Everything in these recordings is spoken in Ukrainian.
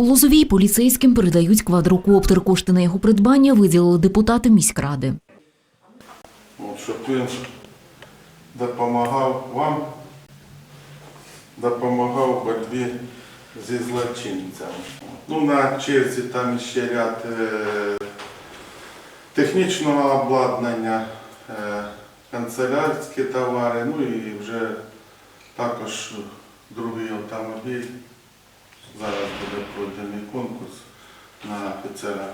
У Лозовій поліцейським передають квадрокоптер. Кошти на його придбання виділили депутати міськради. Щоб він допомагав вам, допомагав боротьбі зі злочинцями. Ну, на черзі там ще ряд е, технічного обладнання, е, канцелярські товари, ну і вже також другий автомобіль. Зараз буде пройдений конкурс на офіцера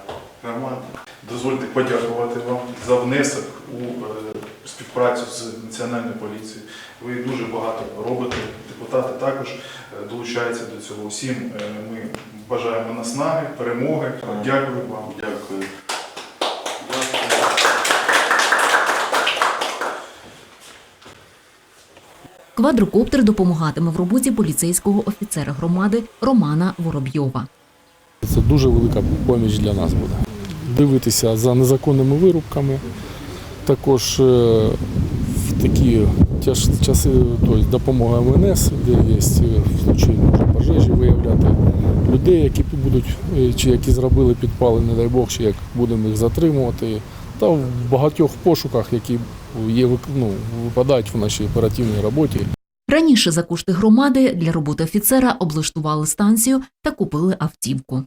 громади. Дозвольте подякувати вам за внесок у е, співпрацю з національною поліцією. Ви дуже багато робите. Депутати також е, долучаються до цього. Всім е, ми бажаємо наснаги, перемоги. Дякую вам. Дякую. Квадрокоптер допомагатиме в роботі поліцейського офіцера громади Романа Воробйова. Це дуже велика поміч для нас буде. Дивитися за незаконними вирубками, також е, в такі часи тобто допомога МНС, де є е, в случаї пожежі виявляти людей, які будуть е, чи які зробили підпали, не дай Бог, чи як будемо їх затримувати. Та в багатьох пошуках, які є, ну, випадають в нашій оперативній роботі. Раніше за кошти громади для роботи офіцера облаштували станцію та купили автівку.